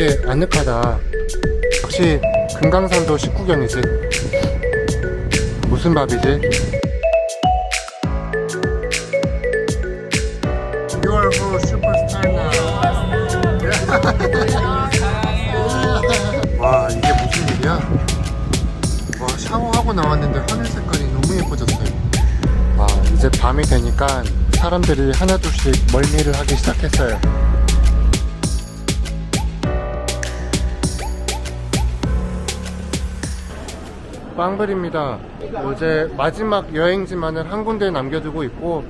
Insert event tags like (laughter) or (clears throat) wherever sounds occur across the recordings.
되게 아늑하다. 역시 금강산도 식구경이지. 무슨 밥이지? You are a superstar now. (laughs) 와 이게 무슨 일이야? 와 샤워하고 나왔는데 하늘 색깔이 너무 예뻐졌어요. 와 이제 밤이 되니까 사람들이 하나둘씩 멀미를 하기 시작했어요. 빵블입니다. 어제 마지막 여행지만을 한 군데 남겨두고 있고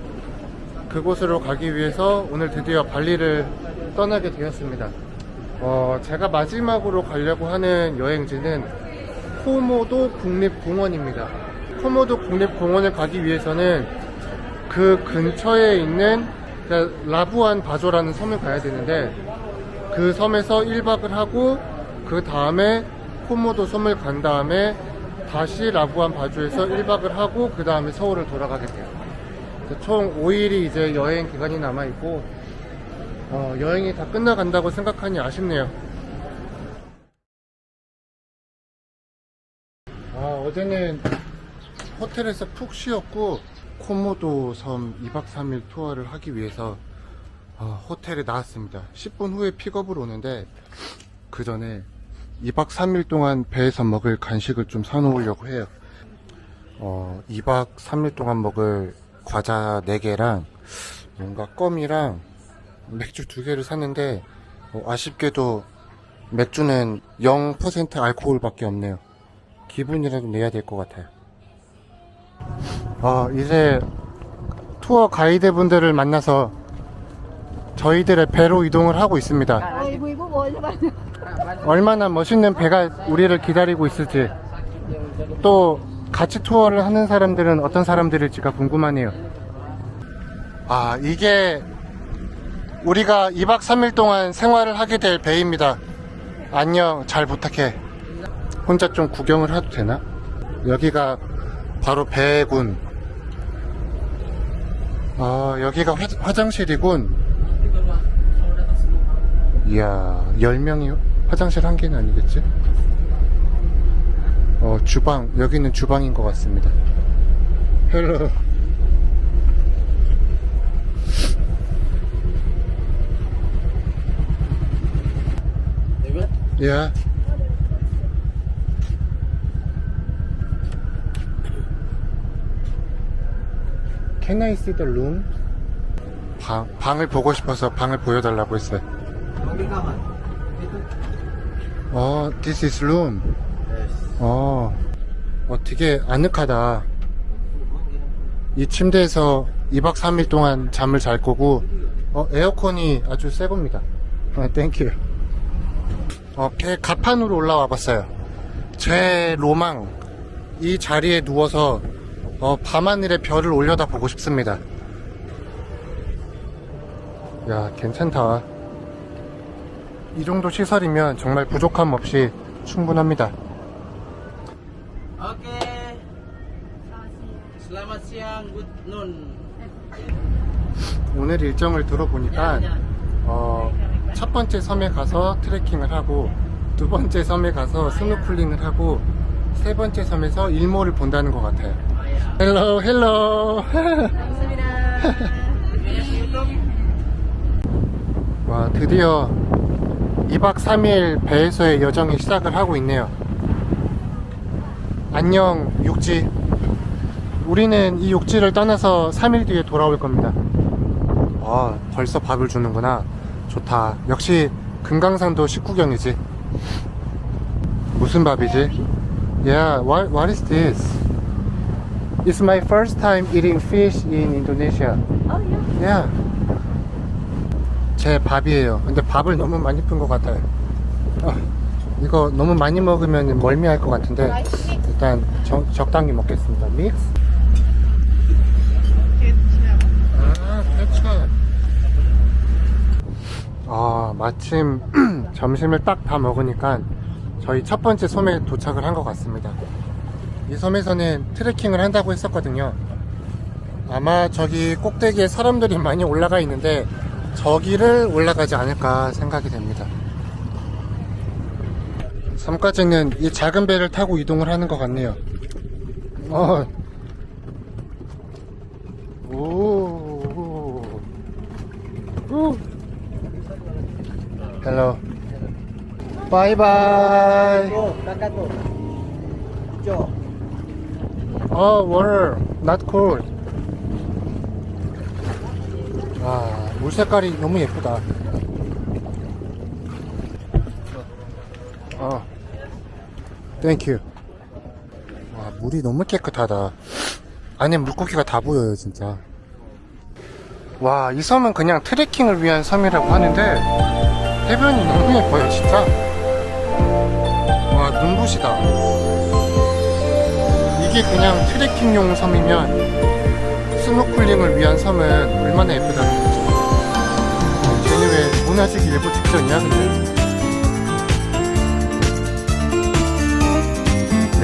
그곳으로 가기 위해서 오늘 드디어 발리를 떠나게 되었습니다. 어, 제가 마지막으로 가려고 하는 여행지는 코모도 국립공원입니다. 코모도 국립공원을 가기 위해서는 그 근처에 있는 그러니까 라부안 바조라는 섬을 가야 되는데 그 섬에서 1박을 하고 그 다음에 코모도 섬을 간 다음에 다시 라부안 바조에서 1박을 하고 그 다음에 서울을 돌아가게 돼요. 총 5일이 이제 여행 기간이 남아 있고 어, 여행이 다 끝나간다고 생각하니 아쉽네요. 아, 어제는 호텔에서 푹 쉬었고 코모도 섬 2박 3일 투어를 하기 위해서 어, 호텔에 나왔습니다. 10분 후에 픽업을 오는데 그 전에 2박 3일 동안 배에서 먹을 간식을 좀 사놓으려고 해요. 어, 2박 3일 동안 먹을 과자 4개랑 뭔가 껌이랑 맥주 2개를 샀는데 어, 아쉽게도 맥주는 0% 알코올밖에 없네요. 기분이라도 내야 될 것 같아요. 아, 이제 투어 가이드 분들을 만나서 저희들의 배로 이동을 하고 있습니다. 아이고 이거 말이야. 얼마나 멋있는 배가 우리를 기다리고 있을지 또 같이 투어를 하는 사람들은 어떤 사람들일지가 궁금하네요. 아, 이게 우리가 2박 3일 동안 생활을 하게 될 배입니다. 안녕, 잘 부탁해. 혼자 좀 구경을 해도 되나? 여기가 바로 배군. 아, 여기가 화, 화장실이군. 이야, 10명이 화장실 한 개는 아니겠지? 어, 주방. 여기는 주방인 것 같습니다. 헬로. 야. Can I see the room? 방, 방을 보고 싶어서 방을 보여달라고 했어요. 어, this is room. 어, 어, 되게 아늑하다. 이 침대에서 2박 3일 동안 잠을 잘 거고, 어, 에어컨이 아주 새 겁니다. 어, 땡큐. 어, 배 가판으로 올라와 봤어요. 제 로망, 이 자리에 누워서, 어, 밤하늘의 별을 올려다 보고 싶습니다. 야, 괜찮다. 이 정도 시설이면 정말 부족함 없이 충분합니다. Noon. 오늘 일정을 들어보니까 어, 첫 번째 섬에 가서 트레킹을 하고 두 번째 섬에 가서 스노클링을 하고 세 번째 섬에서 일몰을 본다는 것 같아요. 헬로 헬로. (laughs) 와 드디어 2박 3일 배에서의 여정이 시작을 하고 있네요. 안녕 육지. 우리는 이 육지를 떠나서 3일 뒤에 돌아올 겁니다. 아, 벌써 밥을 주는구나. 좋다. 역시 금강산도 식구경이지. 무슨 밥이지? Yeah, what, what is this? It's my first time eating fish in Indonesia. 어, 야. Yeah. 제 밥이에요. 근데 밥을 너무 많이 푼 것 같아요. 어, 이거 너무 많이 먹으면 멀미할 것 같은데 일단 적, 적당히 먹겠습니다. 믹스. 아, 케첩. 아, 마침 (clears throat) 점심을 딱 다 먹으니까 저희 첫 번째 섬에 도착을 한 것 같습니다. 이 섬에서는 트레킹을 한다고 했었거든요. 아마 저기 꼭대기에 사람들이 많이 올라가 있는데 저기를 올라가지 않을까 생각이 됩니다. 섬까지는 이 작은 배를 타고 이동을 하는 것 같네요. 어. 오. 오. 헬로. 바이바이. Go. Jo. 어, water. Not cold. 와, 물 색깔이 너무 예쁘다. 어. 땡큐. 와, 물이 너무 깨끗하다. 안에 물고기가 다 보여요, 진짜. 와, 이 섬은 그냥 트레킹을 위한 섬이라고 하는데, 해변이 너무 예뻐요, 진짜. 와, 눈부시다. 이게 그냥 트레킹용 섬이면 스노클링을 위한 섬은 얼마나 예쁘다는 거죠. 왜 무너지기 일부 직전이야 근데?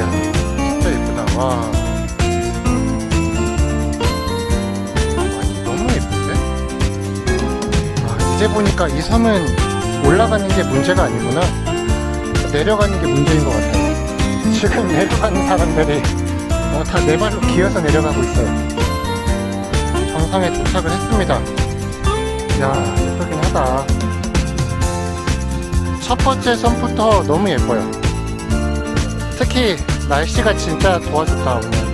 야 진짜 예쁘다 와. 아니 너무 예쁜데? 아, 이제 보니까 이 섬은 올라가는 게 문제가 아니구나. 내려가는 게 문제인 것 같아요. 지금 내려가는 사람들이 어, 다네 발로 기어서 내려가고 있어요. 정상에 도착을 했습니다. 야, 예쁘긴 하다. 첫 번째 섬부터 너무 예뻐요. 특히 날씨가 진짜 도와줬다, 오늘.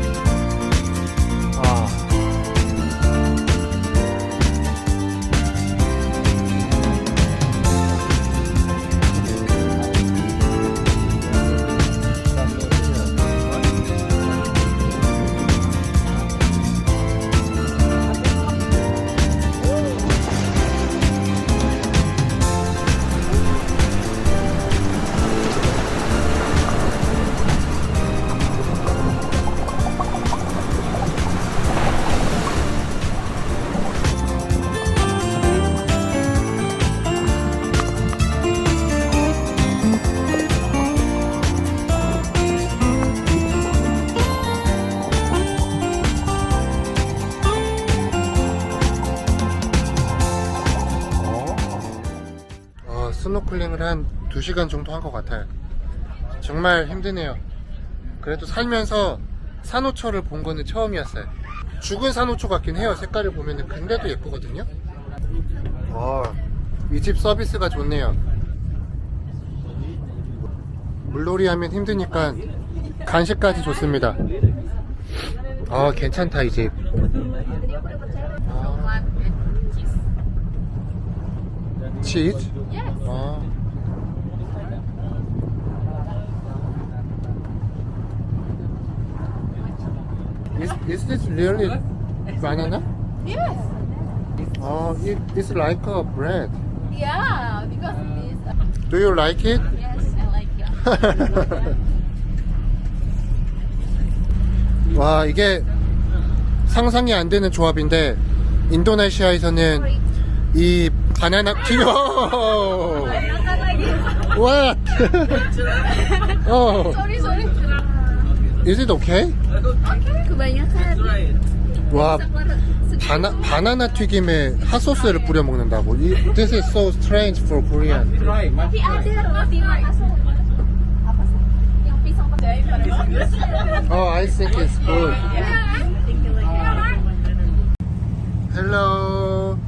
스노클링을 한 2시간 정도 한 것 같아요. 정말 힘드네요. 그래도 살면서 산호초를 본 거는 처음이었어요. 죽은 산호초 같긴 해요. 색깔을 보면은 근데도 예쁘거든요. 어, 이집 서비스가 좋네요. 물놀이 하면 힘드니까 간식까지 좋습니다. 어, 괜찮다, 이 집. 아. 치즈? 아. Is, is this really banana? Yes. Oh, it, it's like a bread. Yeah, because this. Uh, Do you like it? yes, I like it. 와, 이게 상상이 안 되는 조합인데, 인도네시아에서는 이 바나나 튀어! What? oh, sorry. Is it okay? Kebanyakan. 와, 바나, 바나나 튀김에 핫소스를 뿌려 먹는다고. 이, this is so strange for Korean. Try, ma. Tapi ada roti Makassar. Apa sih? Yang pisang pakai Oh, I think it's good. Hello.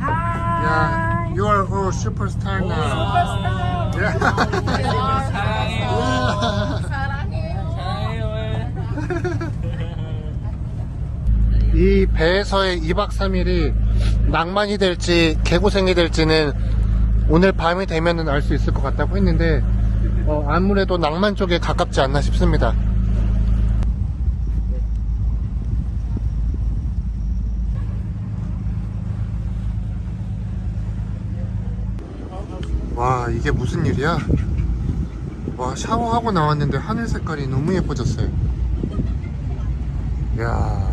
Hi. Yeah, you are a superstar now. Yeah. 이 배에서의 2박 3일이 낭만이 될지 개고생이 될지는 오늘 밤이 되면은 알 수 있을 것 같다고 했는데 어, 아무래도 낭만 쪽에 가깝지 않나 싶습니다. 와 이게 무슨 일이야? 와 샤워하고 나왔는데 하늘 색깔이 너무 예뻐졌어요. 야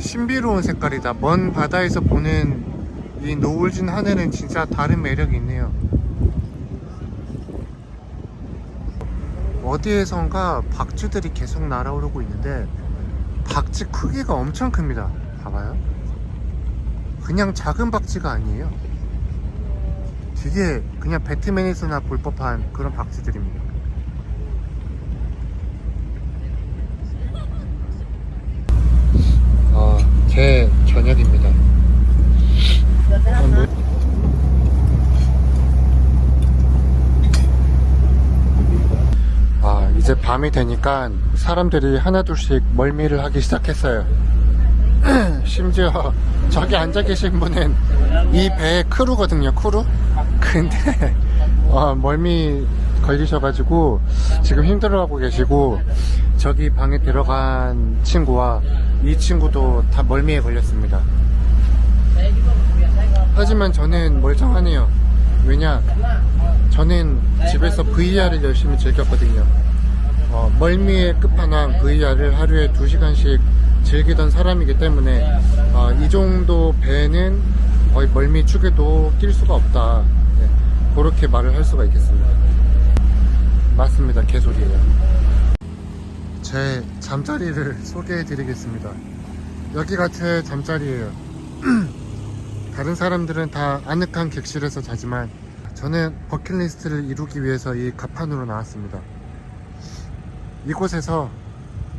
신비로운 색깔이다. 먼 바다에서 보는 이 노을진 하늘은 진짜 다른 매력이 있네요. 어디에선가 박쥐들이 계속 날아오르고 있는데 박쥐 크기가 엄청 큽니다. 봐봐요. 그냥 작은 박쥐가 아니에요. 되게 그냥 배트맨에서나 볼 법한 그런 박쥐들입니다. 아, 제 저녁입니다. 아, 이제 밤이 되니까 사람들이 하나둘씩 멀미를 하기 시작했어요. (clears throat) 심지어 저기 앉아 계신 분은 이 배의 크루거든요, 크루? 근데, (laughs) 어, 멀미 걸리셔가지고 지금 힘들어하고 계시고 저기 방에 들어간 친구와 이 친구도 다 멀미에 걸렸습니다. 하지만 저는 멀쩡하네요. 왜냐? 저는 집에서 VR을 열심히 즐겼거든요. 어, 멀미의 끝판왕 VR을 하루에 2시간씩 즐기던 사람이기 때문에 어, 이 정도 배는 거의 멀미 축에도 낄 수가 없다. 네, 그렇게 말을 할 수가 있겠습니다. 맞습니다. 개소리예요. 제 잠자리를 (laughs) 소개해 드리겠습니다. 여기가 제 잠자리예요. (clears throat) 다른 사람들은 다 아늑한 객실에서 자지만 저는 버킷리스트를 이루기 위해서 이 가판으로 나왔습니다. 이곳에서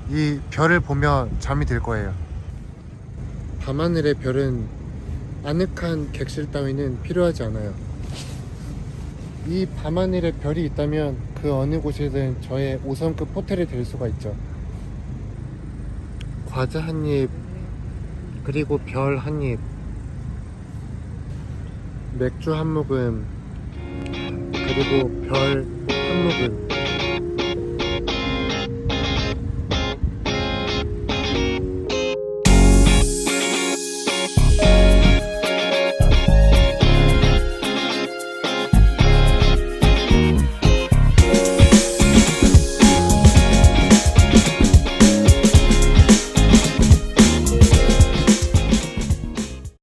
이 별을 보며 잠이 들 거예요. 밤하늘의 별은 아늑한 객실 따위는 필요하지 않아요. 이 밤하늘의 별이 있다면 그 어느 곳이든 저의 5성급 호텔이 될 수가 있죠. 과자 한 입, 그리고 별 한 입, 맥주 한 모금, 그리고 별 한 모금.